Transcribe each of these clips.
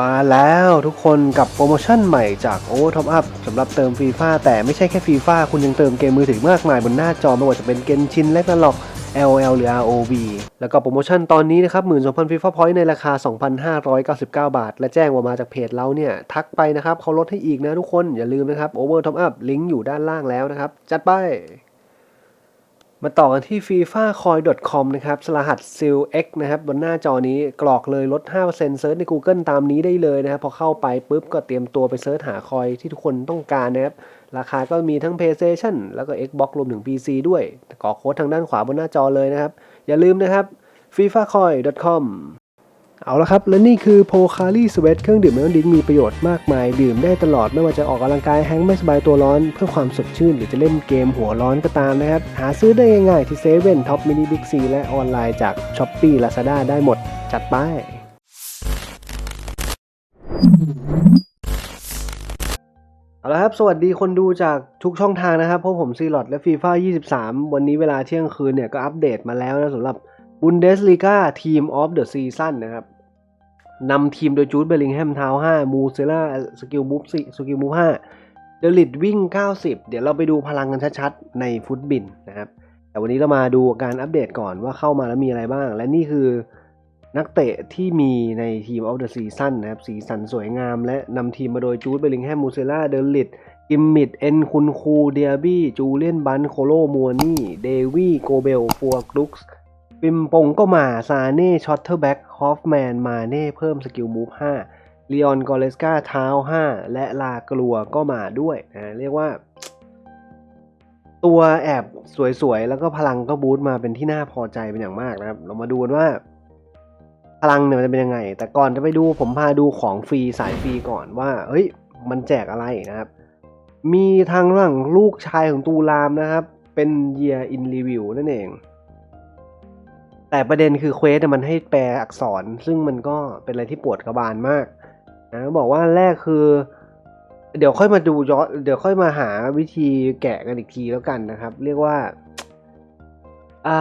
มาแล้วทุกคนกับโปรโมชั่นใหม่จาก Over Top Up สำหรับเติมฟีฟ่าแต่ไม่ใช่แค่ฟีฟ่าคุณยังเติมเกมมือถือมากมายบนหน้าจอไม่ว่าจะเป็นเกนชินและนาล็อก LL หรือ ROV แล้วก็โปรโมชั่นตอนนี้นะครับ 12,000ฟีฟ่าพอยต์ในราคา 2,599 บาท และแจ้งว่ามาจากเพจเราเนี่ย ทักไปนะครับเขาลดให้อีกนะทุกคนอย่าลืมนะครับ Over Top Up ลิงก์อยู่ด้านล่างแล้วนะครับ จัดไป มาต่อกันที่ fifacoin.com นะครับสรหัส SILX นะครับบนหน้าจอนี้กรอกเลยลด 5%เซิร์ชใน Google ตามนี้ได้เลยนะครับพอเข้าไปปุ๊บก็เตรียมตัวไปเซิร์ชหาคอยที่ทุกคนต้องการนะครับ ราคาก็มีทั้ง PlayStation แล้วก็ Xbox รวมถึง PC ด้วยกรอกโค้ดทางด้านขวาบนหน้าจอเลยนะครับ อย่าลืมนะครับ fifacoin.com เอาละครับ และนี่คือโพคารีสเวตเครื่องดื่มเมลอนดิ้งมีประโยชน์มากมาย ดื่มได้ตลอดไม่ว่าจะออกกำลังกายแฮงไม่สบายตัวร้อน เพื่อความสดชื่น หรือจะเล่นเกมหัวร้อนก็ตามนะครับ หาซื้อได้ง่ายๆที่เซเว่นท็อปมินิบิ๊กซีและออนไลน์จาก s h อ p e e Lazada ได้หมด จัดไปเอาละครับ สวัสดีคนดูจากทุกช่องทางนะครับพราะผมซีลอดและฟีฟ่า23 วันนี้เวลาเที่ยงคืนเนี่ยก็อัปเดตมาแล้วนะสำหรับ Bundesliga Team of the Season นะครับ นำทีมโดยจูดเบลลิงแฮมเท้า5มูเซล่าสกิลมูฟสกิลมูฟ5เดลิดวิ่ง 90 เดี๋ยวเราไปดูพลังกันชัดๆในฟุตบินนะครับ แต่วันนี้เรามาดูการอัปเดตก่อนว่าเข้ามาแล้วมีอะไรบ้าง และนี่คือนักเตะที่มีในทีม of the season นะครับ สีสันสวยงาม และนำทีมมาโดยจูดเบลลิงแฮมมูเซล่าเดลิดกิมมิดเอ็นคุนคูเดียบี้จูเลียนบันโคโลมัวนี่เดวี่โกเบลฟัวกลุกส์ ปิมปงก็มา ซาเน่ช็อตเทอร์แบ็กฮอฟแมน มาเน่เพิ่มสกิลมูฟ5ลีออนกอเลสกาเท้า 5 และลากลัวก็มาด้วยนะเรียกว่า ตัวแอบสวยๆ แล้วก็พลังก็บูตมาเป็นที่น่าพอใจเป็นอย่างมากนะครับ เรามาดูกันว่า พลังเนี่ยมันจะเป็นยังไง แต่ก่อนจะไปดูผมพาดูของฟรีสายฟรีก่อนว่า เฮ้ย มันแจกอะไรนะครับ มีทางเรื่องลูกชายของตูรามนะครับ เป็น Year in Review นั่นเอง แต่ประเด็นคือเควสมันให้แปลอักษร ซึ่งมันก็เป็นอะไรที่ปวดกระบาลมากนะบอกว่าแรกคือ เดี๋ยวค่อยมาดูย้อนเดี๋ยวค่อยมาหาวิธีแกะกันอีกทีแล้วกันนะครับ เรียกว่าอ่า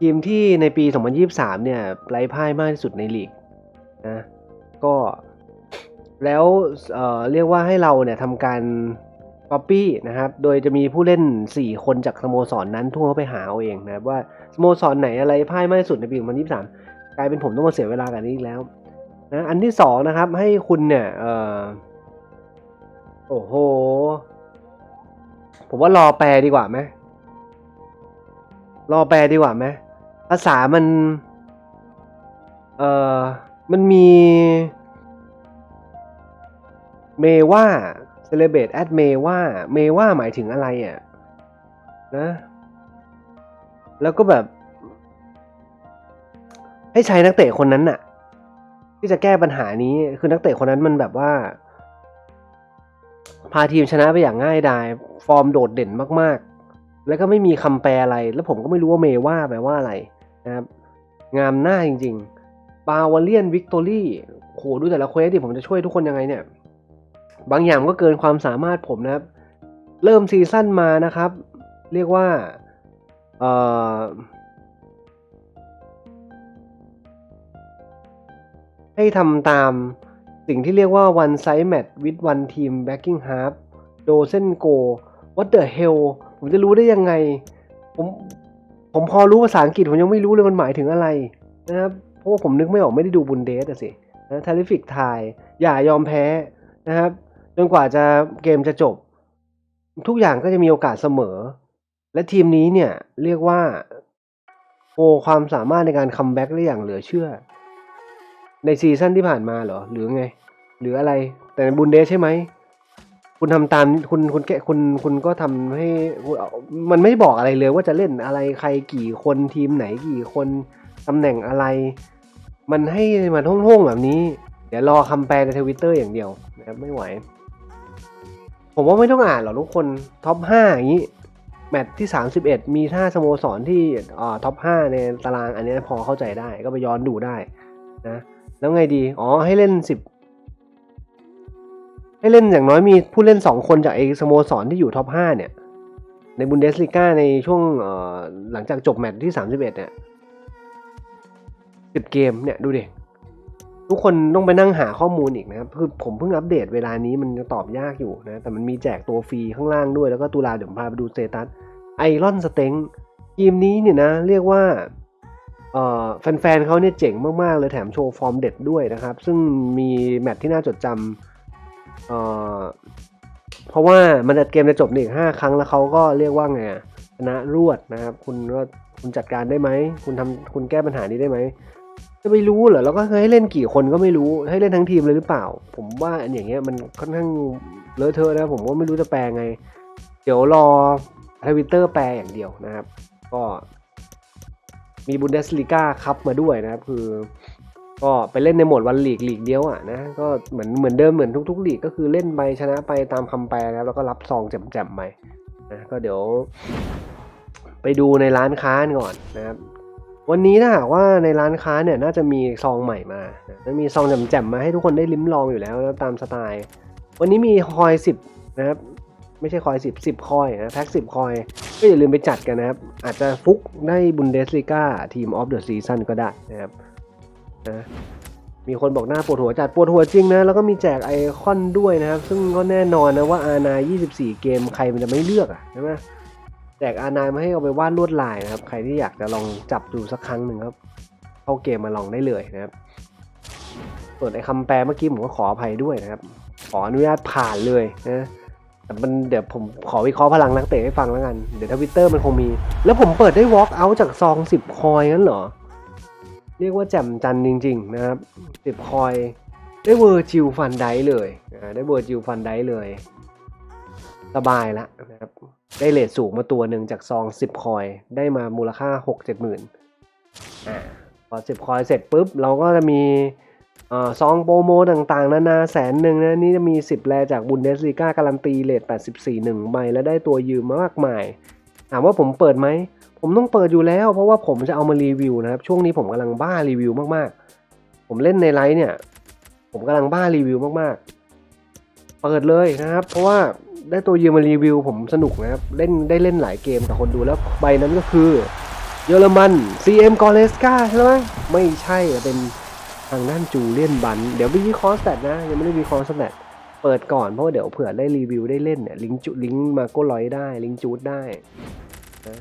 ทีมที่ในปี 2023 เนี่ยไร้พ่ายมากที่สุดในลีกนะก็แล้วเอ่อเรียกว่าให้เราเนี่ยทำการ copy นะครับ โดยจะมีผู้เล่น 4 คนจากสโมสรนนั้นทั่วเข้าไปหาเอาเองนะครับว่าสโมสรไหนอะไรพ่ายมากที่สุดในปี 2023 กลายเป็นผมต้องมาเสียเวลากันนี้อีกแล้วนะอันที่สองนะครับ ให้คุณเนี่ยเออโอ้โห ผมว่ารอแปลดีกว่าไหมรอแปลดีกว่าไหมภาษามัน เออมันมี เมว่า celebrate at เมว่าเมว่าหมายถึงอะไรอะนะ แล้วก็แบบ ให้ใช้นักเตะคนนั้นน่ะ ที่จะแก้ปัญหานี้คือนักเตะคนนั้นมันแบบว่า พาทีมชนะไปอย่างง่ายดาย ฟอร์มโดดเด่นมาก ๆ แล้วก็ไม่มีคำแปลอะไร แล้วผมก็ไม่รู้ว่าเมว่าแปลว่าอะไรนะครับ งามหน้าจริง ๆ บาวาเลียนวิกตอรี่โหดูแต่ละเควสดิผมจะช่วยทุกคนยังไงเนี่ย บางอย่างก็เกินความสามารถผมนะครับ เริ่มซีซั่นมานะครับ เรียกว่าเอ่อให้ทำตามสิ่งที่เรียกว่า one side match with one team backing half dozen go what the hell ผมจะรู้ได้ยังไง ผมผมพอรู้ภาษาอังกฤษ ผมยังไม่รู้เลยมันหมายถึงอะไรนะครับ เพราะว่าผมนึกไม่ออกไม่ได้ดูบุนเดสอะสินะทาริฟิกไทยอย่ายอมแพ้นะครับ จนกว่าจะเกมจะจบ ทุกอย่างก็จะมีโอกาสเสมอ และทีมนี้เนี่ยเรียกว่าโชว์ความสามารถในการคัมแบ็กได้อย่างเหลือเชื่อ ในซีซั่นที่ผ่านมาเหรอ หรือไง หรืออะไร แต่ในบุนเดสใช่ไหม คุณทำตามคุณคุณแกคุณคุณก็ทำให้มันไม่บอกอะไรเลยว่าจะเล่นอะไรใครกี่คนทีมไหนกี่คนตำแหน่งอะไร มันให้มาท่งๆแบบนี้ เดี๋ยวรอคำแปลในทวิตเตอร์อย่างเดียวนะครับไม่ไหว ผมว่าไม่ต้องอ่านหรอกทุกคนท็อปห้าอย่างนี้แมตช์ที่ 31 มีท่าสโมสรที่อ่าท็อป 5 ในตารางอันนี้พอเข้าใจได้ก็ไปย้อนดูได้นะแล้วไงดี อ๋อ ให้เล่น 10 ให้เล่นอย่างน้อยมีผู้เล่น 2 คนจากไอ้สโมสรที่อยู่ท็อป 5 เนี่ย ในบุนเดสลิก้าในช่วงหลังจากจบแมตช์ที่ 31 เนี่ย 10 เกมเนี่ย ดูดิ ทุกคนต้องไปนั่งหาข้อมูลอีกนะครับคือผมเพิ่งอัปเดตเวลานี้มันยังตอบยากอยู่นะ แต่มันมีแจกตัวฟรีข้างล่างด้วย แล้วก็ตุลาเดี๋ยวผมพาไปดูสเตตัสไอรอนสเต็งทีมนี้เนี่ยนะ เรียกว่าแฟนๆเขาเนี่ยเจ๋งมาก ๆ เลยแถมโชว์ฟอร์มเด็ดด้วยนะครับ ซึ่งมีแมตช์ที่น่าจดจำเเพราะว่ามันจะเกมจะจบในอีกห้าครั้งแล้วเขาก็เรียกว่าไงชนะรวดนะครับ คุณว่าคุณจัดการได้ไหม คุณทำคุณแก้ปัญหานี้ได้ไหม จะไปรู้เหรอแล้วก็ให้เล่นกี่คนก็ไม่รู้ให้เล่นทั้งทีมเลยหรือเปล่า ผมว่าอันอย่างเงี้ยมันค่อนข้างเลอะเทอะนะผมก็ไม่รู้จะแปลไง เดี๋ยวรอทวิตเตอร์แปลอย่างเดียวนะครับ ก็มีบุนเดสลีกาคัพมาด้วยนะครับ คือก็ไปเล่นในโหมดวันลีกลีกเดียวอะนะก็เหมือนเหมือนเดิมเหมือนทุกๆลีกก็คือเล่นไปชนะไปตามคำแปลนะแล้วก็รับซองแจ่มๆไปนะก็เดี๋ยว ไปดูในร้านค้าก่อนนะครับ วันนี้ถ้าหากว่าในร้านค้าเนี่ยน่าจะมีซองใหม่มานะมีซองแจ่มๆมาให้ทุกคนได้ลิ้มลองอยู่แล้วนะตามสไตล์ วันนี้มีคอยสิบนะครับไม่ใช่คอยสิบสิบคอยนะแพ็กสิบคอย ก็อย่าลืมไปจัดกันนะครับ อาจจะฟุกได้บุนเดสลิก้าทีมออฟเดอะซีซั่นก็ได้นะครับนะมีคนบอกหน้าปวดหัวจัดปวดหัวจริงนะ แล้วก็มีแจกไอคอนด้วยนะครับ ซึ่งก็แน่นอนนะว่าอาณา24 เกมใครมันจะไม่เลือกอะใช่ไหม แจกอานายมาให้เอาไปวาดลวดลายนะครับ ใครที่อยากจะลองจับดูสักครั้งหนึ่งครับ เข้าเกมมาลองได้เลยนะครับ ส่วนไอ้คำแปลเมื่อกี้ผมก็ขออภัยด้วยนะครับ ขออนุญาตผ่านเลยนะแต่มันเดี๋ยวผมขอวิเคราะห์พลังนักเตะให้ฟังแล้วกัน เดี๋ยวทวิตเตอร์มันคงมี แล้วผมเปิดได้ walk out จากซอง10คอยงั้นเหรอ เรียกว่าแจ่มจันจริง ๆ นะครับ10คอย ได้เวอร์จิลฟันไดเลยได้เวอร์จิลฟันไดเลย สบายละนะครับ ได้เลทสูงมาตัวหนึ่งจากซอง 10 คอย ได้มามูลค่า 6 7หมื่นอ่าพอ 10 คอยเสร็จปุ๊บ เราก็จะมีเอ่อซองโปรโมต่างๆ นานาแสนหนึ่งนะ นี่จะมี 10 แลจากบุนเดสลีกาการันตีเลท84 1ใบและได้ตัวยืมมามากมาย ถามว่าผมเปิดไหม ผมต้องเปิดอยู่แล้ว เพราะว่าผมจะเอามารีวิวนะครับ ช่วงนี้ผมกำลังบ้ารีวิวมากๆ ผมเล่นในไลฟ์เนี่ย ผมกำลังบ้ารีวิวมากๆ เปิดเลยนะครับ เพราะว่า ได้ตัวยืมมารีวิวผมสนุกนะครับ เล่นได้เล่นหลายเกมกับคนดูแล้วใบนั้นก็คือ เยอรมัน CM g o r e s k a ใช่ไหมไม่ใช่เป็นทางด้านจูเลียนบัน เดี๋ยววิเคราะห์สแตทนะ ยังไม่ได้วิเคราะห์สแตทเปิดก่อนเพราะว่าเดี๋ยวเผื่อได้รีวิวได้เล่นเนี่ยลิงจุลิงมาโก้ลอยได้ ลิงจูดได้นะ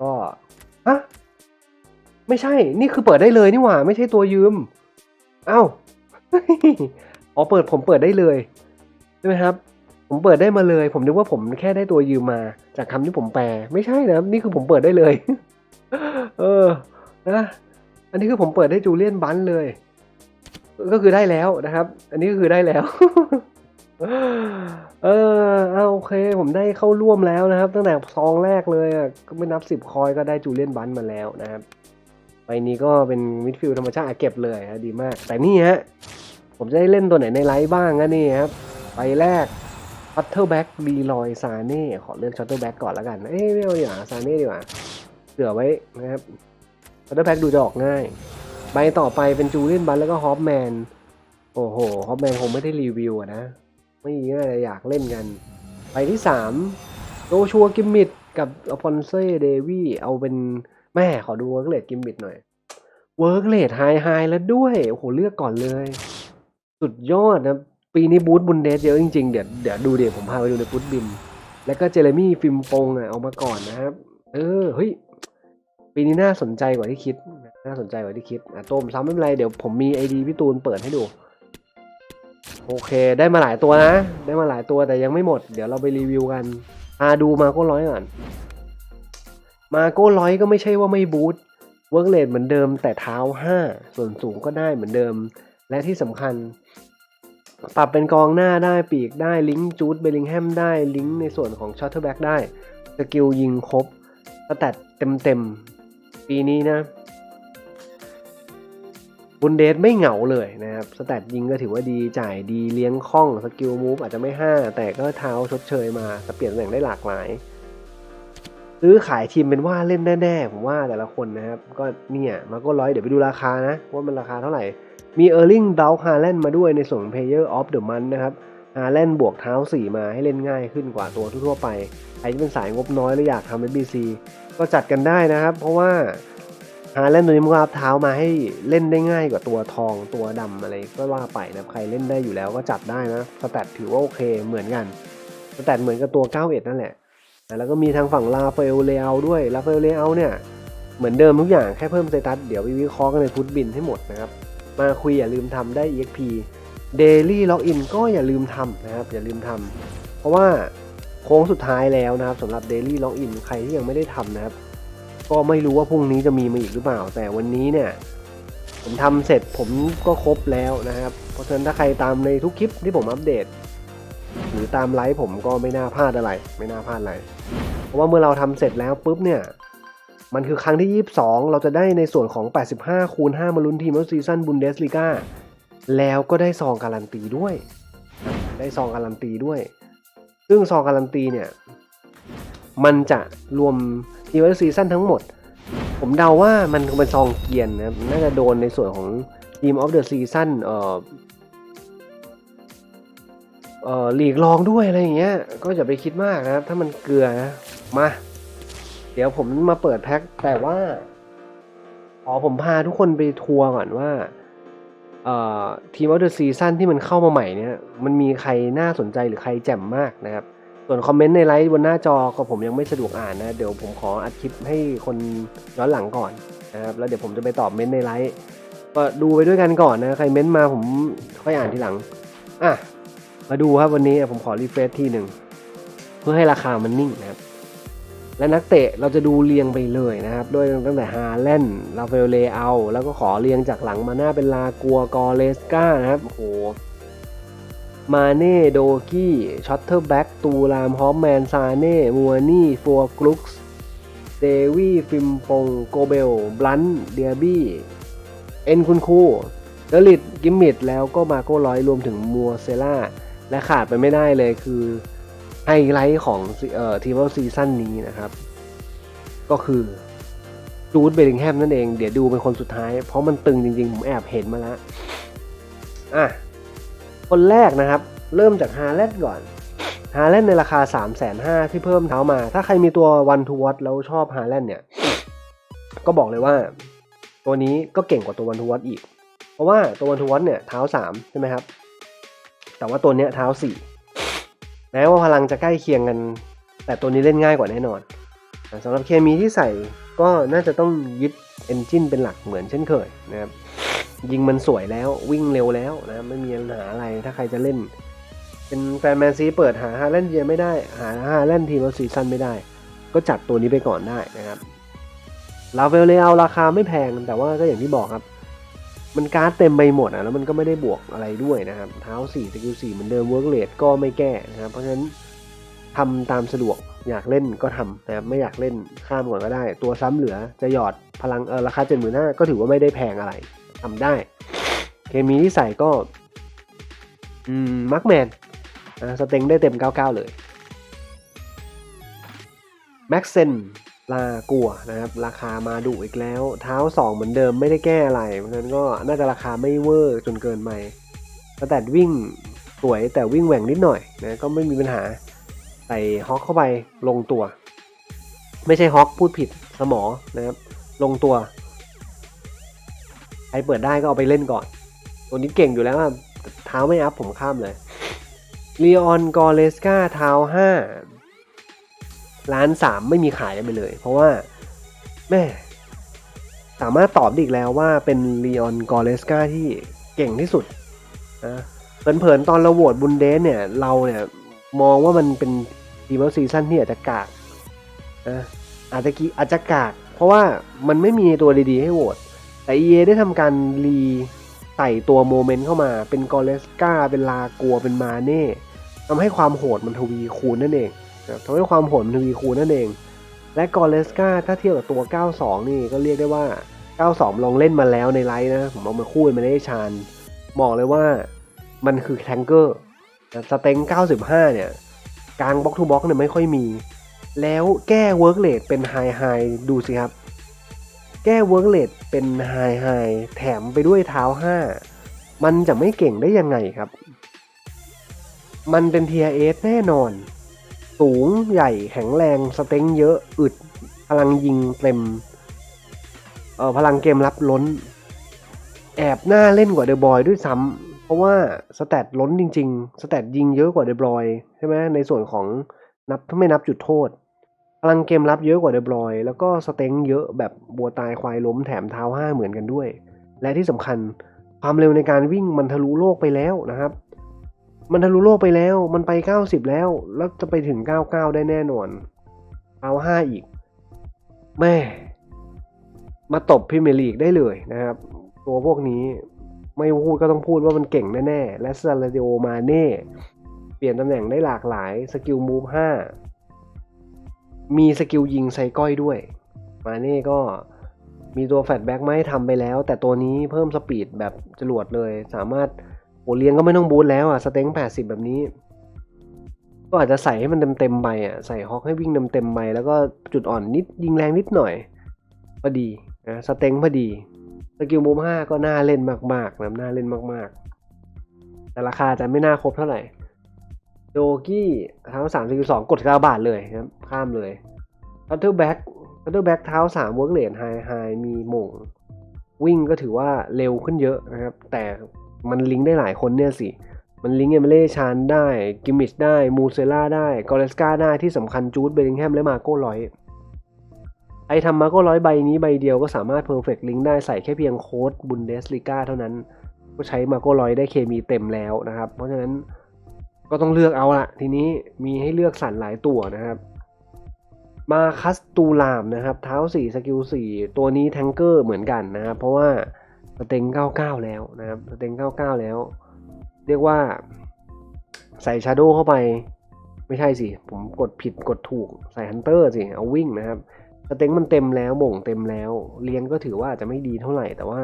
ก็ฮะไม่ใช่ นี่คือเปิดได้เลยนี่หว่า ไม่ใช่ตัวยืม เอ้า อ๋อ เปิดผมเปิดได้เลย ใช่ไหมครับ ผมเปิดได้มาเลย ผมนึกว่าผมแค่ได้ตัวยืมมา จากคำที่ผมแปล ไม่ใช่นะ นี่คือผมเปิดได้เลย เออ นะ อันนี้คือผมเปิดได้จูเลียนบันเลย ก็คือได้แล้วนะครับ อันนี้ก็คือได้แล้ว เออเอาโอเค ผมได้เข้าร่วมแล้วนะครับ ตั้งแต่ซองแรกเลยอะ ก็ไม่นับสิบคอยก็ได้จูเลียนบันมาแล้วนะครับใบนี้ก็เป็นมิดฟิลด์ธรรมชาติเก็บเลยฮะดีมาก แต่นี่ฮะ ผมจะได้เล่นตัวไหนในไลฟ์บ้างนะนี่ครับใบแรก ชัตเตอร์แบ็กดีลอยซาเน่ขอเลือกชัตเตอร์แบ็กก่อนแล้วกัน เอ้ยไม่เอาดีกว่าซาเน่ดีกว่าเผื่อไว้นะครับชัตเตอร์แบ็กดูจะออกง่าย ใบต่อไปเป็นจูเลียนบันแล้วก็ฮอปแมน โอ้โหฮอปแมนคงไม่ได้รีวิวอะนะ ไม่น่าจะอยากเล่นกันใบที่สามโจชัวกิมมิดกับอฟอนเซ่เดวี่เอาเป็นแม่ขอดูเวิร์กเลดกิมมิดหน่อยเวิร์กเลดไฮไฮแล้วด้วย โอ้โหเลือกก่อนเลย สุดยอดนะ ปีนี้บูธบุนเดสเยอะจริงๆ เดี๋ยวเดี๋ยวดูเดี๋ยวผมพาไปดูในฟุตบิมแล้วก็เจเรมี่ฟิมปงอะเอามาก่อนนะครับ เออเฮ้ยปีนี้น่าสนใจกว่าที่คิด น่าสนใจกว่าที่คิดอะตัวผมซ้ำไม่เป็นไรเดี๋ยวผมมีไอดีพี่ตูนเปิดให้ดู โอเคได้มาหลายตัวนะ ได้มาหลายตัวแต่ยังไม่หมด เดี๋ยวเราไปรีวิวกันอาดูมาโก้ร้อยก่อน มาโก้ร้อยก็ไม่ใช่ว่าไม่บูทเวิร์กเลดเหมือนเดิมแต่เท้า 5 ส่วนสูงก็ได้เหมือนเดิม และที่สำคัญ ปรับเป็นกองหน้าได้ปีกได้ลิงก์จูดเบลลิงแฮมได้ลิงก์ในส่วนของชอตเทอร์แบ็กได้ สกิลยิงครบสแตทเต็มเต็มๆปีนี้นะบุนเดสไม่เหงาเลยนะครับสแตทยิงก็ถือว่าดีจ่ายดีเลี้ยงคล่องสกิลมูฟอาจจะไม่5แต่ก็เท้าชดเชยมาแต่เปลี่ยนแหน่งได้หลากหลายซื้อขายทีมเป็นว่าเล่นแน่ๆผมว่าแต่ละคนนะครับ ก็เนี่ยมาก็ร้อยเดี๋ยวไปดูราคานะ ว่ามันราคาเท่าไหร่ มีเออร์ลิงดาวฮาแลนด์มาด้วยในส่วน Player of the Month นะครับฮาแลนด์บวกเท้า 4 มาให้เล่นง่ายขึ้นกว่าตัวทั่วไป ใครที่เป็นสายงบน้อยหรืออยากทำ SBC ก็จัดกันได้นะครับ เพราะว่าฮาแลนด์ตัวนี้มันก็อัพเท้ามาให้เล่นได้ง่ายกว่าตัวทองตัวดำอะไรก็ว่าไปนะใครเล่นได้อยู่แล้วก็จัดได้นะสแตทถือว่าโอเคเหมือนกันสแตทเหมือนกับตัว 91 นั่นแหละแล้วก็มีทางฝั่งลาฟเอลเลอาด้วยลาฟเอลเลอาเนี่ยเหมือนเดิมทุกอย่างแค่เพิ่มสเตตัสเดี๋ยววิเคราะห์กันในฟุตบินให้หมดนะครับ มาคุยอย่าลืมทำได้ EXP Daily Login ก็อย่าลืมทำนะครับอย่าลืมทำเพราะว่าโค้งสุดท้ายแล้วนะครับสำหรับ Daily Login ใครที่ยังไม่ได้ทำนะครับ ก็ไม่รู้ว่าพรุ่งนี้จะมีมาอีกหรือเปล่า แต่วันนี้เนี่ยผมทำเสร็จผมก็ครบแล้วนะครับ เพราะฉะนั้นถ้าใครตามในทุกคลิปที่ผมอัปเดต หรือตามไลฟ์ผมก็ไม่น่าพลาดอะไร ไม่น่าพลาดอะไร เพราะว่าเมื่อเราทำเสร็จแล้วปุ๊บเนี่ย มันคือครั้งที่ 22 เราจะได้ในส่วนของ 85 คูณ 5 มาลุ้นทีมออฟซีซั่นบุนเดสลีกาแล้วก็ได้ซองการันตีด้วย ได้ซองการันตีด้วย ซึ่งซองการันตีเนี่ย มันจะรวมทีมออฟซีซั่นทั้งหมด ผมเดาว่ามันคงเป็นซองเกียร์นะน่าจะโดนในส่วนของทีมออฟเดอะซีซั่นเอ่อเอ่อหลีกรองด้วยอะไรอย่างเงี้ย ก็อย่าไปคิดมากนะครับ ถ้ามันเกลือนะ มา เดี๋ยวผมมาเปิดแพ็คแต่ว่าขอผมพาทุกคนไปทัวร์ก่อนว่าเอ่อทีมออเดอะซีซั่นที่มันเข้ามาใหม่เนี่ย มันมีใครน่าสนใจหรือใครแจ่มมากนะครับ ส่วนคอมเมนต์ในไลฟ์บนหน้าจอก็ผมยังไม่สะดวกอ่านนะ เดี๋ยวผมขออัดคลิปให้คนย้อนหลังก่อนนะครับ แล้วเดี๋ยวผมจะไปตอบเม้นต์ในไลฟ์ก็ดูไปด้วยกันก่อนนะ ใครเม้นต์มาผมค่อยอ่านทีหลัง อะ มาดูครับวันนี้ผมขอรีเฟรชทีหนึ่งเพื่อให้ราคามันนิ่งนะครับ และนักเตะเราจะดูเรียงไปเลยนะครับด้วยตั้งแต่ฮาแลนลาเฟลเลอาแล้วก็ขอเรียงจากหลังมาหน้าเป็นลากัวกอเลสกานะครับโอ้โหมาเน่โดกี้ช็อตเทอร์แบ็กตูรามฮอมแมนซาเน่มัวนี่ฟัวกลุกส์เดวี่ฟิมปงโกเบลบลันเดียบี้เอ็นคุณคูเดลิดกิมมิดแล้วก็มาโก้ร้อยรวมถึงมัวเซล่าและขาดไปไม่ได้เลยคือ ไฮไลท์ของเอ่อทีมซีซั่นนี้นะครับ ก็คือจูดเบลิงแฮมนั่นเอง เดี๋ยวดูเป็นคนสุดท้าย เพราะมันตึงจริงๆ ผมแอบเห็นมาแล้ว อะ คนแรกนะครับ เริ่มจากฮาแลนด์ก่อน ฮาแลนด์ในราคา 3 5 0 0 0ที่เพิ่มเท้ามา ถ้าใครมีตัววันทูวัตแล้วชอบฮาแลนด์เนี่ย ก็บอกเลยว่า ตัวนี้ก็เก่งกว่าตัววันทูวัตอีก เพราะว่าตัววันทูวัตเนี่ยเท้า 3 ใช่ไหมครับ แต่ว่าตัวเนี้ยเท้า 4 แม้ว่าพลังจะใกล้เคียงกัน แต่ตัวนี้เล่นง่ายกว่าแน่นอนสำหรับเคมีที่ใส่ก็น่าจะต้องยึดเอนจินเป็นหลักเหมือนเช่นเคยนะครับยิงมันสวยแล้ววิ่งเร็วแล้วนะไม่มีปัญหาอะไรถ้าใครจะเล่น เป็นแฟนแมนซีเปิดหาฮาแลนด์เยไม่ได้ หาฮาแลนด์ทีมซีซั่นไม่ได้ ก็จัดตัวนี้ไปก่อนได้นะครับลาเวลเลเอาราคาไม่แพงแต่ว่าก็อย่างที่บอกครับ มันการ์ดเต็มไปหมดอะแล้วมันก็ไม่ได้บวกอะไรด้วยนะครับ เท้า4สกิล4เหมือนเดิมเวิร์กเลดก็ไม่แก้นะครับ เพราะฉะนั้นทำตามสะดวกอยากเล่นก็ทำนะครับไม่อยากเล่นข้ามก่อนก็ได้ ตัวซ้ำเหลือจะหยอดพลังเออราคาเจ็ดหมื่นห้าก็ถือว่าไม่ได้แพงอะไรทำได้ เคมีที่ใส่ก็ อืมมาร์กแมนสเต็งได้เต็ม 99 เลยแม็กเซน ลากัวนะครับ ราคามาดุอีกแล้ว เท้า 2 เหมือนเดิมไม่ได้แก้อะไร เพราะฉะนั้นก็น่าจะราคาไม่เวอร์จนเกินไปแต่แต่วิ่งสวยแต่วิ่งแหว่งนิดหน่อยนะก็ไม่มีปัญหาใส่ฮอกเข้าไปลงตัว ไม่ใช่ฮอกพูดผิดสมอนะครับ ลงตัวใครเปิดได้ก็เอาไปเล่นก่อน ตัวนี้เก่งอยู่แล้วเท้าไม่อัพผมข้ามเลยลีออนกอเลสกาเท้า5 ร้านสามไม่มีขายไปเลย เพราะว่าแม่สามารถตอบได้อีกแล้วว่าเป็นลีออนกอรเลสกาที่เก่งที่สุดนะเผินๆตอนเราโหวตบุนเดสเนี่ย เราเนี่ยมองว่ามันเป็นทีมวอลซีซั่นที่อาจจะกากนะอาจจะกีอาจจะกาก เพราะว่ามันไม่มีตัวดีๆให้โหวตแต่เอได้ทำการรีใส่ตัวโมเมนต์เข้ามาเป็นกอเลสกาเป็นลากัวเป็นมาเน่ทำให้ความโหดมันทวีคูณนั่นเอง ทำให้ความโหดมันทวีคูณนั่นเอง และกอเลสกาถ้าเทียบกับตัว 92 นี่ก็เรียกได้ว่า 92 ลองเล่นมาแล้วในไลฟ์นะ ผมเอามาคู่มันได้ชานบอกเลยว่ามันคือแทงเกอร์สเต็ง 95 เนี่ยกลางบล็อกทูบล็อกเนี่ยไม่ค่อยมี แล้วแก้เวิร์กเลดเป็นไฮไฮดูสิครับ แก้เวิร์กเลดเป็นไฮไฮแถมไปด้วยเท้า 5 มันจะไม่เก่งได้ยังไงครับ มันเป็นเทียเอสแน่นอน สูงใหญ่แข็งแรงสเต็งเยอะอึด พลังยิงเต็มเออพลังเกมรับล้น แอบหน่าเล่นกว่าเดอะบอยด้วยซ้ำเพราะว่าสแตทล้นจริง ๆ สแตทยิงเยอะกว่าเดอะบอยใช่ไหมในส่วนของนับถ้าไม่นับจุดโทษ พลังเกมรับเยอะกว่าเดอะบอยแล้วก็สเต็งเยอะแบบบัวตายควายล้มแถมเท้าห้าเหมือนกันด้วย และที่สำคัญความเร็วในการวิ่งมันทะลุโลกไปแล้วนะครับ มันทะลุโลกไปแล้ว มันไป 90 แล้ว แล้วจะไปถึง 99 ได้แน่นอน เอา 5 อีก แม่ มาตบพรีเมร์ลีกได้เลยนะครับ ตัวพวกนี้ไม่พูดก็ต้องพูดว่ามันเก่งแน่ๆ และซาลาดิโอมาเน่ เปลี่ยนตำแหน่งได้หลากหลาย สกิลมูฟ5มีสกิลยิงไซก้อยด้วย มาเน่ก็มีตัวแฟลตแบ็กไมาให้ทำไปแล้ว แต่ตัวนี้เพิ่มสปีดแบบจรวดเลย สามารถ โอเลี้ยงก็ไม่ต้องบูทแล้วอะสเต็ง80แบบนี้ ก็อาจจะใส่ให้มันเต็มๆไปอะใส่ฮอกให้วิ่งเต็มๆไปแล้วก็จุดอ่อนนิดยิงแรงนิดหน่อยพอดีนะสเต็งพอดีสกิลบูมูฟ5ก็น่าเล่นมากๆนะน่าเล่นมากๆ แต่ราคาจะไม่น่าครบเท่าไหร่โดกี้เท้า3สกิล2กด9บาทเลยนะครับข้ามเลยคัตเตอร์แบ็กคัตเตอร์แบ็กเท้า3เวิร์กเลนไฮไฮมีหม่งวิ่งก็ถือว่าเร็วขึ้นเยอะนะครับ แต่ มันลิงก์ได้หลายคนเนี่ยสิ มันลิงก์เอเมเล่ชานได้ กิมมิชได้ มูเซล่าได้ กอเลสกาได้ที่สำคัญจูดเบลลิงแฮมและมาโก้ร้อยไอทำมาโก้ร้อยใบนี้ใบเดียวก็สามารถเพอร์เฟกต์ลิงก์ได้ใส่แค่เพียงโค้ดบุนเดสลิก้าเท่านั้น ก็ใช้มาโก้ร้อยได้เคมีเต็มแล้วนะครับ เพราะฉะนั้นก็ต้องเลือกเอาละทีนี้มีให้เลือกสรรหลายตัวนะครับมาคัสตูลามนะครับ เท้า 4 สกิล 4 ตัวนี้แทงเกอร์เหมือนกันนะครับ เพราะว่า สเต็ง99 แล้วนะครับสเต็ง99 แล้ว เรียกว่าใส่ชาโดเข้าไปไม่ใช่สิ ผมกดผิดกดถูกใส่ฮันเตอร์สิ เอาวิ่งนะครับสเต็งมันเต็มแล้วหม่งเต็มแล้ว เลี้ยงก็ถือว่าจะไม่ดีเท่าไหร่ แต่ว่า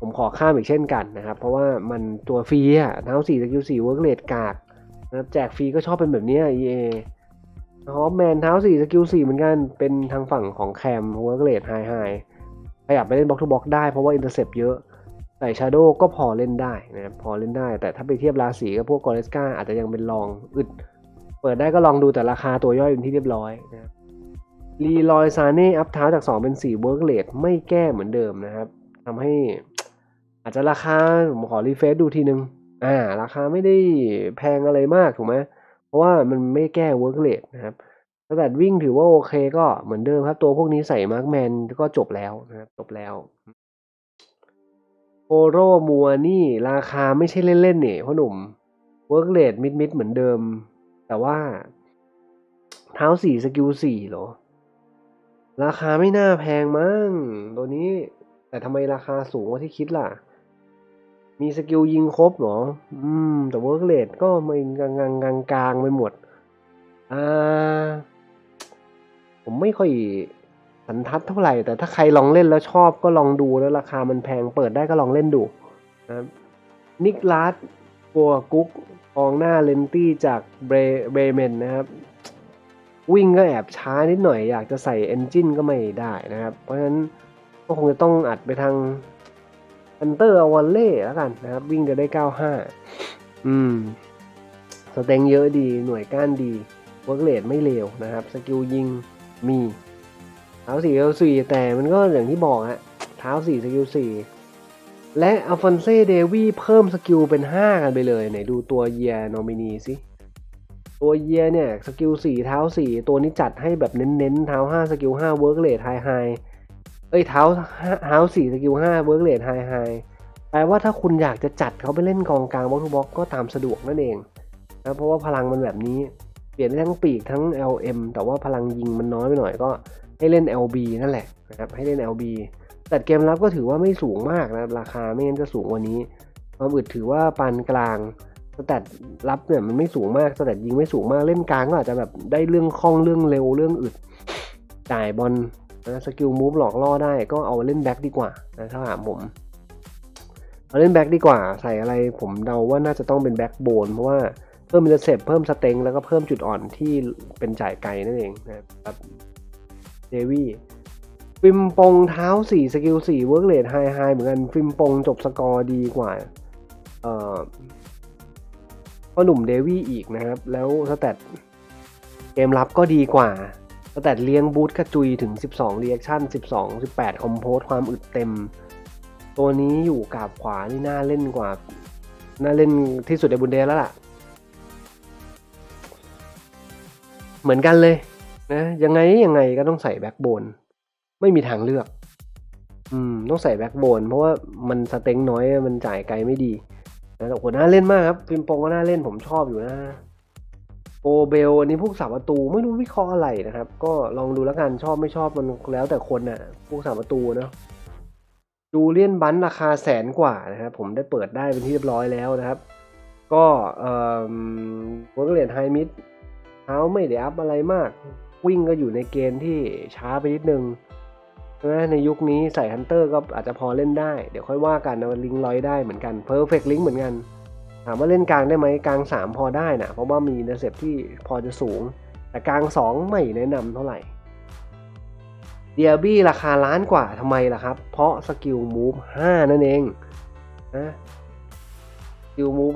ผมขอข้ามอีกเช่นกันนะครับ เพราะว่ามันตัวฟรีอะเท้า4สกิล4เวิร์กเลดกากนะครับแจกฟรีก็ชอบเป็นแบบนี้ย EA ฮอปแมนเท้าสี่สกิลสี่เหมือนกันเป็นทางฝั่งของแคมเวิร์กเลดไฮไฮ ขยับไปเล่นบล็อกทูบล็อกได้เพราะว่าอินเตอร์เซปเยอะใส่ชาโดก็พอเล่นได้นะครับพอเล่นได้ แต่ถ้าไปเทียบราศีกับพวกกอเลสกาอาจจะยังเป็นรองอึด เปิดได้ก็ลองดูแต่ราคาตัวย่อยเป็นที่เรียบร้อยนะครับรีลอยซาเน่อัพเท้าจาก 2 เป็น4เวิร์กเลดไม่แก้เหมือนเดิมนะครับทำให้อาจจะราคา ผมขอรีเฟซดูทีนึง อ่า ราคาไม่ได้แพงอะไรมากถูกไหมเพราะว่ามันไม่แก้เวิร์กเลดนะครับ สแตวิ่งถือว่าโอเคก็เหมือนเดิมครับ ตัวพวกนี้ใส่มาร์กแมนก็จบแล้วนะครับจบแล้วโอโรมัวนี่ราคาไม่ใช่เล่นๆเนี่ยพ่อหนุ่มเวิร์กเลดมิดมิดเหมือนเดิม แต่ว่าเท้าสี่สกิลสี่เหรอ ราคาไม่น่าแพงมั้งตัวนี้ แต่ทำไมราคาสูงกว่าที่คิดล่ะ มีสกิลยิงครบเหรอ อืม แต่เวิร์กเลดก็ม่กลางกลางกลางกลางๆไปหมด อ่า ผมไม่ค่อยสันทัดเท่าไหร่ แต่ถ้าใครลองเล่นแล้วชอบก็ลองดูแล้วราคามันแพงเปิดได้ก็ลองเล่นดูนะครับนิกลาสกัวกุ๊กกองหน้าเลนตี้จากเบรเบรเมนนะครับ วิ่งก็แอบช้านิดหน่อยอยากจะใส่เอนจินก็ไม่ได้นะครับ เพราะฉะนั้นก็คงจะต้องอัดไปทางอันเตอร์อวันเล่แล้วกันนะครับ วิ่งจะได้ 95 อืมสเต็งเยอะดีหน่วยก้านดีเวิร์กเลดไม่เลวนะครับ สกิลยิง มีเท้าสี่สกิลสี่แต่มันก็อย่างที่บอกฮะเท้าสี่สกิลสี่และอัลฟอนเซ่เดวี่เพิ่มสกิลเป็น 5 กันไปเลยไหนดูตัวเยียนอมินีสิตัวเยียเนี่ยสกิลสี่เท้าสี่ตัวนี้จัดให้แบบเน้นๆเท้าห้าสกิลห้าเวิร์กเลดไฮไฮเอ้ยเท้าเท้าสี่สกิลห้าเวิร์กเลดไฮไฮแปลว่าถ้าคุณอยากจะจัดเขาไปเล่นกองกลางบล็อกทูบล็อกก็ตามสะดวกนั่นเองนะเพราะว่าพลังมันแบบนี้ เปลี่ยนได้ทั้งปีกทั้ง LM แต่ว่าพลังยิงมันน้อยไปหน่อยก็ให้เล่น LB นั่นแหละนะครับให้เล่น LB แต่เกมรับก็ถือว่าไม่สูงมากนะราคาไม่งั้นจะสูงกว่านี้ความอึดถือว่าปานกลางสแตทรับเนี่ยมันไม่สูงมากสแตทยิงไม่สูงมากเล่นกลางก็อาจจะแบบได้เรื่องคล่องเรื่องเร็วเรื่องอึดจ่ายบอลนะสกิลมูฟหลอกล่อได้ก็เอาเล่นแบ็กดีกว่านะถ้าถามผมเอาเล่นแบ็กดีกว่า ใส่อะไรผมเดาว่าน่าจะต้องเป็นแบ็กโบนเพราะว่า เพิ่มมิลเซปเพิ่มสเต็งแล้วก็เพิ่มจุดอ่อนที่เป็นจ่ายไกลนั่นเองนะครับเดวี่ฟิมปงเท้า 4 สกิล4เวิร์กเลดไฮไฮเหมือนกัน ฟิมปงจบสกอร์ดีกว่าเอ่อพ่อหนุ่มเดวี่อีกนะครับ แล้วสแตทเกมรับก็ดีกว่าสแตทเลี้ยงบูทกระจุยถึง 12รีแอคชั่น 12 18 คอมโพสความอึดเต็ม ตัวนี้อยู่กาบขวานี่น่าเล่นกว่า น่าเล่นที่สุดในบุนเดแล้วล่ะ เหมือนกันเลยนะยังไงยังไงก็ต้องใส่แบ็กโบนไม่มีทางเลือก อืมต้องใส่แบ็กโบนเพราะว่ามันสเต็งน้อยมันจ่ายไกลไม่ดีนะแต่โอ้โหน่าเล่นมากครับพิมปองก็น่าเล่นผมชอบอยู่นะโอเบลอันนี้พวกสาประตูไม่รู้วิเคราะห์อะไรนะครับ ก็ลองดูแล้วกันชอบไม่ชอบมันแล้วแต่คนน่ะ พวกสาประตูเนาะจูเลียนบันราคาแสนกว่านะครับ ผมได้เปิดได้เป็นที่เรียบร้อยแล้วนะครับ ก็เอ่อเวิร์กเลนไฮมิด เท้าไม่ได้อัพอะไรมาก วิ่งก็อยู่ในเกณฑ์ที่ช้าไปนิดนึงใช่ไหมในยุคนี้ใส่ฮันเตอร์ก็อาจจะพอเล่นได้ เดี๋ยวค่อยว่ากันนะลิงร้อยได้เหมือนกันเพอร์เฟกลิงเหมือนกัน ถามว่าเล่นกลางได้ไหมกลาง 3 พอได้นะเพราะว่ามีเนเซปที่พอจะสูง แต่กลาง 2 ไม่แนะนำเท่าไหร่เดียบี้ราคาล้านกว่าทำไมล่ะครับ เพราะสกิลมูฟ5นั่นเองนะสกิลมูฟ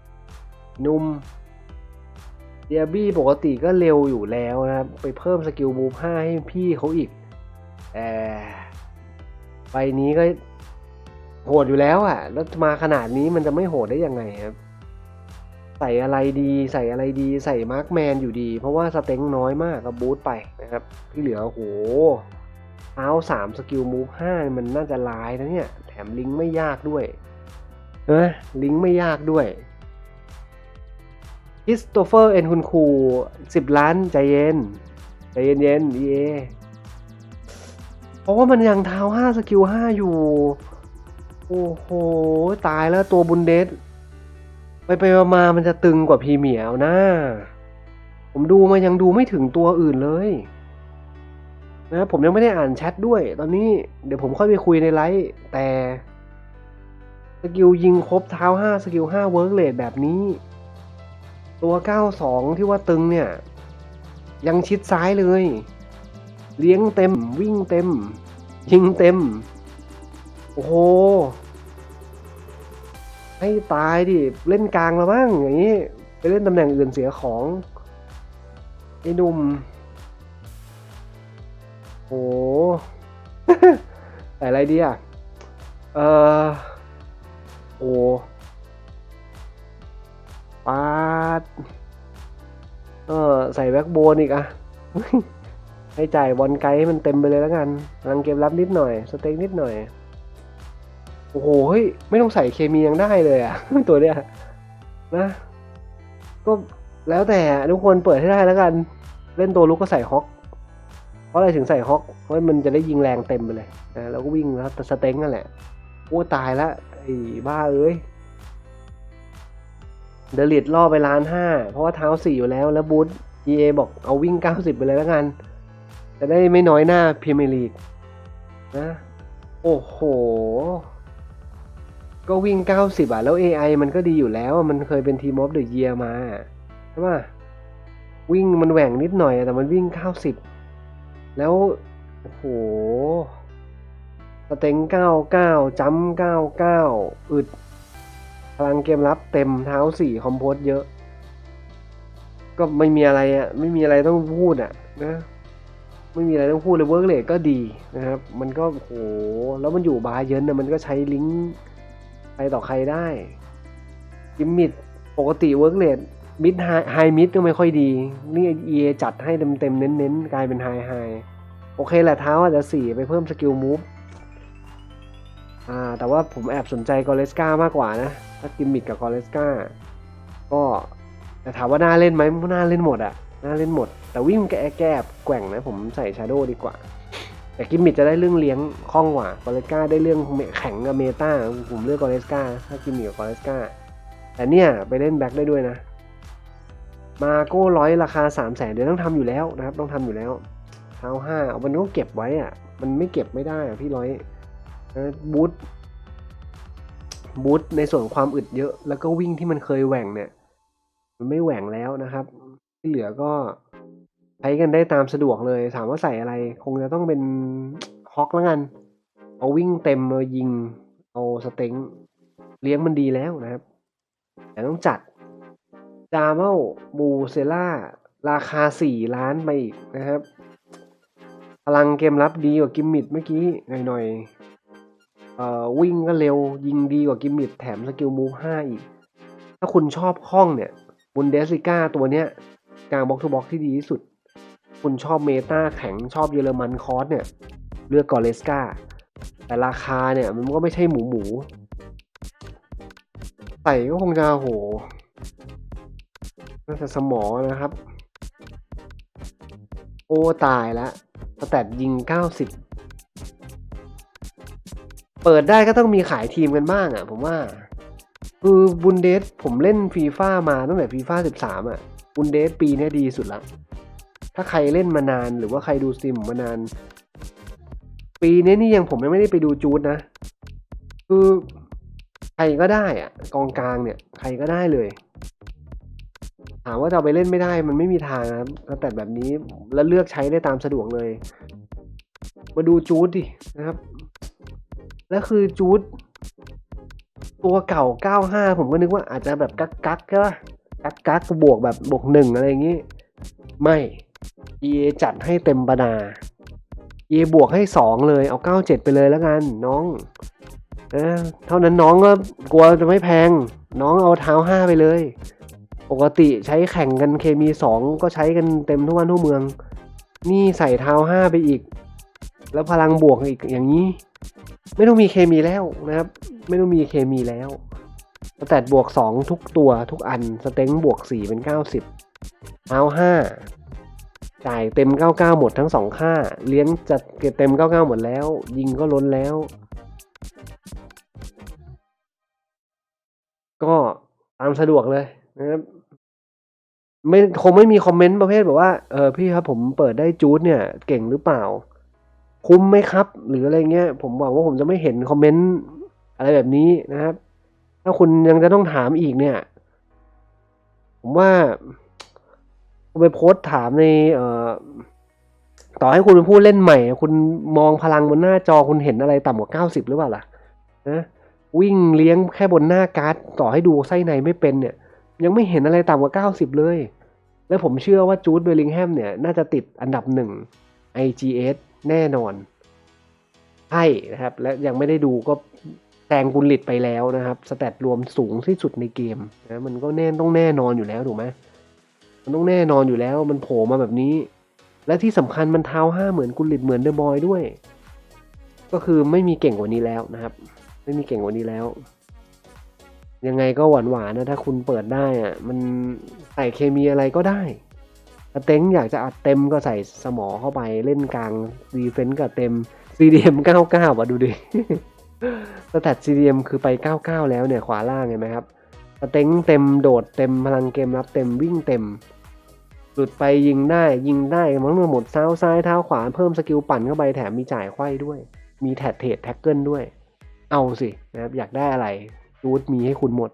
5นุ่ม เดียบี้ปกติก็เร็วอยู่แล้วนะครับ ไปเพิ่มสกิลมูฟ5ให้พี่เขาอีกแต่ใบนี้ก็โหดอยู่แล้วอะ แล้วมาขนาดนี้มันจะไม่โหดได้ยังไงครับ ใส่อะไรดีใส่อะไรดีใส่มาร์คแมนอยู่ดี เพราะว่าสเต็งน้อยมากก็บูทไปนะครับ ที่เหลือโหเท้าสามสกิลมูฟห้ามันน่าจะลายนะเนี่ย แถมลิงก์ไม่ยากด้วยเออลิงก์ไม่ยากด้วย คริสโตเฟอร์เอ็นคุณครูสิบล้านใจเย็น ใจเย็นเย็น EA เพราะว่ามันยังเท้าห้าสกิลห้าอยู่ โอ้โห ตายแล้วตัวบุนเดสไปไปมามามันจะตึงกว่าพีเมียร์เอานะผมดูมายังดูไม่ถึงตัวอื่นเลยนะผมยังไม่ได้อ่านแชทด้วย ตอนนี้เดี๋ยวผมค่อยไปคุยในไลฟ์แต่สกิลยิงครบเท้า5สกิล5เวิร์กเลดแบบนี้ ตัว 92 ที่ว่าตึงเนี่ย ยังชิดซ้ายเลย เลี้ยงเต็ม วิ่งเต็ม ยิงเต็ม โอ้โห ให้ตายดิ เล่นกลางแล้วบ้างอย่างนี้ ไปเล่นตำแหน่งอื่นเสียของ ไอ้หนุ่ม โอ้แต่อะไรดีอะ เออโอ้ ปาดเออใส่แบ็กโบนอีกอะให้จ่ายบอลไกด์ให้มันเต็มไปเลยแล้วกันรังเกมรับนิดหน่อย สเต็กนิดหน่อย โอ้โหเฮ้ยไม่ต้องใส่เคมียังได้เลยอะตัวเนี้ยนะก็แล้วแต่ทุกคนเปิดให้ได้แล้วกัน เล่นตัวลุกก็ใส่ฮอกเพราะอะไรถึงใส่ฮอกเพราะมันจะได้ยิงแรงเต็มไปเลยนะแล้วก็วิ่งแล้วแต่สเต็งนั่นแหละโอ้ตายละไอ้บ้าเอ้ย เดลิดล่อไปล้านห้าเพราะว่าเท้าสี่อยู่แล้วแล้วบูธ EA บอกเอาวิ่ง 90 ไปเลยแล้วกัน จะได้ไม่น้อยหน้าพรีเมียร์ลีกนะ โอ้โห ก็วิ่ง 90 อะ แล้ว AI มันก็ดีอยู่แล้ว มันเคยเป็นทีมออฟเดอะเยียมาใช่ป่ะวิ่งมันแหว่งนิดหน่อย แต่มันวิ่ง 90 แล้ว โอ้โหสเต็ง 99จัมป์99 อึด ลังเกมรับเต็มเท้า4คอมโพสเยอะ ก็ไม่มีอะไรอะไม่มีอะไรต้องพูดอะนะไม่มีอะไรต้องพูดเลยเวิร์กเลทก็ดีนะครับ มันก็โหแล้วมันอยู่บาเยนนะมันก็ใช้ลิงก์ไปต่อใครได้กิมมิดปกติเวิร์กเลทมิดไฮมิดก็ไม่ค่อยดี นี่เอจัดให้เต็มเต็มๆเน้นๆ กลายเป็นไฮไฮโอเคแหละเท้าอาจจะสี่ไปเพิ่มสกิลมูฟอ่าแต่ว่าผมแอบสนใจกอเลสก้ามากกว่านะ ถ้ากิมมิดกับกอเลสกาก็แต่ถามว่าน่าเล่นไหมน่าเล่นหมดอะน่าเล่นหมด แต่วิ่งแกแกบแกว่งนะ ผมใส่ชาโดดีกว่า แต่กิมมิดจะได้เรื่องเลี้ยงคล่องกว่ากอเลสกาได้เรื่องแข็งกับเมตาผมเลือกกอเลสกาถ้ากิมมิดกับกอเลสกาแต่เนี่ยไปเล่นแบ็คได้ด้วยนะ มาโก้ร้อยราคา3 0 0แสนเดี๋ยวต้องทำอยู่แล้วนะครับ ต้องทำอยู่แล้วเท้าห้ามันต้องเก็บไว้อะมันไม่เก็บไม่ได้อะพี่ร้อยบูท บูทในส่วนความอึดเยอะ แล้วก็วิ่งที่มันเคยแหว่งเนี่ย มันไม่แหว่งแล้วนะครับ ที่เหลือก็ใช้กันได้ตามสะดวกเลย ถามว่าใส่อะไร คงจะต้องเป็นฮอกแล้วกัน เอาวิ่งเต็มมายิง เอาสเต็งเลี้ยงมันดีแล้วนะครับ แต่ต้องจัดจาเมลบูเซล่า ราคา 4 ล้านไปอีกนะครับ พลังเกมรับดีกว่ากิมมิดเมื่อกี้หน่อยๆ เอ่อวิ่งก็เร็วยิงดีกว่ากิมมิดแถมสกิลมูฟ5อีก ถ้าคุณชอบห้องเนี่ยบุนเดสลิก้าตัวเนี้ยกลางบ็อกทูบ็อกที่ดีที่สุด คุณชอบเมตาแข็งชอบเยอรมันคอสเนี่ย เลือกกอเลสกาแต่ราคาเนี่ยมันก็ไม่ใช่หมูหมูใส่ก็คงจะโหน่าจะสมอนะครับ โอ้ตายแล้วสแตทยิง 90 เปิดได้ก็ต้องมีขายทีมกันบ้างอะ่ะ ผมว่าคือบุนเดสผมเล่นฟีฟ่ามาตั้งแต่ฟีฟ่า13อะบุนเดสปีนี้ดีสุดละ ถ้าใครเล่นมานานหรือว่าใครดูสตรีมมานาน ปีนี้นี่ยังผมยังไม่ได้ไปดูจูดนะ คือใครก็ได้อะกองกลางเนี่ย ใครก็ได้เลยถามว่าจะเอาไปเล่นไม่ได้มันไม่มีทางนะครับแต่แบบนี้แล้วเลือกใช้ได้ตามสะดวกเลย มาดูจูดดินะครับ แล้วคือจูดตัวเก่า 95 ผมก็นึกว่าอาจจะแบบกักกักใช่ปะกักกักบวกแบบบวกหนึ่งอะไรอย่างงี้ ไม่ EA จัดให้เต็มบรรดา EA บวกให้ 2 เลยเอา 97 ไปเลยแล้วกันน้องเออเท่านั้นน้องก็กลัวจะไม่แพง น้องเอาเท้า5ไปเลย ปกติใช้แข่งกันเคมี2ก็ใช้กันเต็มทั่วบ้านทั่วเมือง นี่ใส่เท้า5ไปอีก แล้วพลังบวกอีกอย่างนี้ ไม่ต้องมีเคมีแล้วนะครับ ไม่ต้องมีเคมีแล้วสแตทบวก 2 ทุกตัวทุกอันสเต็งบวก 4 เป็น 90เท้า5 จ่ายเต็ม 99 หมดทั้งสองค่า เลี้ยงจัดเก็บเต็ม 99 หมดแล้ว ยิงก็ล้นแล้ว ก็ตามสะดวกเลยนะครับไม่คงไม่มีคอมเมนต์ประเภทแบบว่าเออพี่ครับผมเปิดได้จูดเนี่ย เก่งหรือเปล่า คุ้มไหมครับ หรืออะไรเงี้ย ผมหวังว่าผมจะไม่เห็นคอมเมนต์อะไรแบบนี้นะครับ ถ้าคุณยังจะต้องถามอีกเนี่ย ผมว่าคุณไปโพสต์ถามในเอ่อต่อให้คุณเป็นผู้เล่นใหม่ คุณมองพลังบนหน้าจอคุณเห็นอะไรต่ำกว่า90หรือเปล่าล่ะนะวิ่งเลี้ยงแค่บนหน้าการ์ดต่อให้ดูไส้ในไม่เป็นเนี่ย ยังไม่เห็นอะไรต่ำกว่า90เลย แล้วผมเชื่อว่าจูดเบลลิงแฮมเนี่ย น่าจะติดอันดับหนึ่ง IGS แน่นอนใช่นะครับ และยังไม่ได้ดูก็แซงกุลลิตไปแล้วนะครับ สแตทรวมสูงที่สุดในเกมนะมันก็แน่ต้องแน่นอนอยู่แล้วถูกไหมมันต้องแน่นอนอยู่แล้ว มันโผล่มาแบบนี้ และที่สำคัญมันเท้าห้าเหมือนกุลลิตเหมือนเดอะบอยด้วย ก็คือไม่มีเก่งกว่านี้แล้วนะครับ ไม่มีเก่งกว่านี้แล้ว ยังไงก็หวานหวานๆนะถ้าคุณเปิดได้อะมันใส่เคมีอะไรก็ได้ สเต็งอยากจะอัดเต็มก็ใส่สมอเข้าไปเล่นกลางดีเฟนต์กับเต็ม CDM 99อะดูดิสแตท CDM คือไป 99 แล้วเนี่ยขวาล่างเห็นไหมครับสเต็งเต็มโดดเต็มพลังเกมรับเต็มวิ่งเต็ม หลุดไปยิงได้ยิงได้มั้งหมดเท้าซ้ายเท้าขวาเพิ่มสกิลปั่นเข้าไปแถมมีจ่ายไขว้ด้วย มีแท็ดเทรดแท็กเกิลด้วย เอาสินะครับอยากได้อะไรรูทมีให้คุณหมด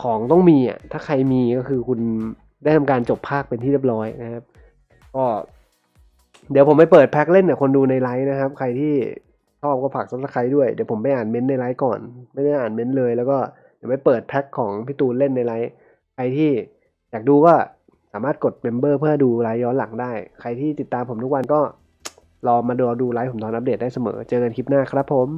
ของต้องมีอะถ้าใครมีก็คือคุณ ได้ทำการจบภาคเป็นที่เรียบร้อยนะครับ ก็ เดี๋ยวผมไปเปิดแพ็คเล่นกับคนดูในไลฟ์นะครับ ใครที่ชอบก็ฝากซับสไครต์ด้วยเดี๋ยวผมไปอ่านเม้นต์ในไลฟ์ก่อน ไม่ได้อ่านเม้นต์เลย แล้วก็เดี๋ยวไปเปิดแพ็คของพี่ตูนเล่นในไลฟ์ใครที่อยากดูก็สามารถกดเมมเบอร์เพื่อดูไลฟ์ย้อนหลังได้ ใครที่ติดตามผมทุกวันก็รอมาดูดูไลฟ์ผมตอนอัปเดตได้เสมอ เจอกันคลิปหน้าครับผม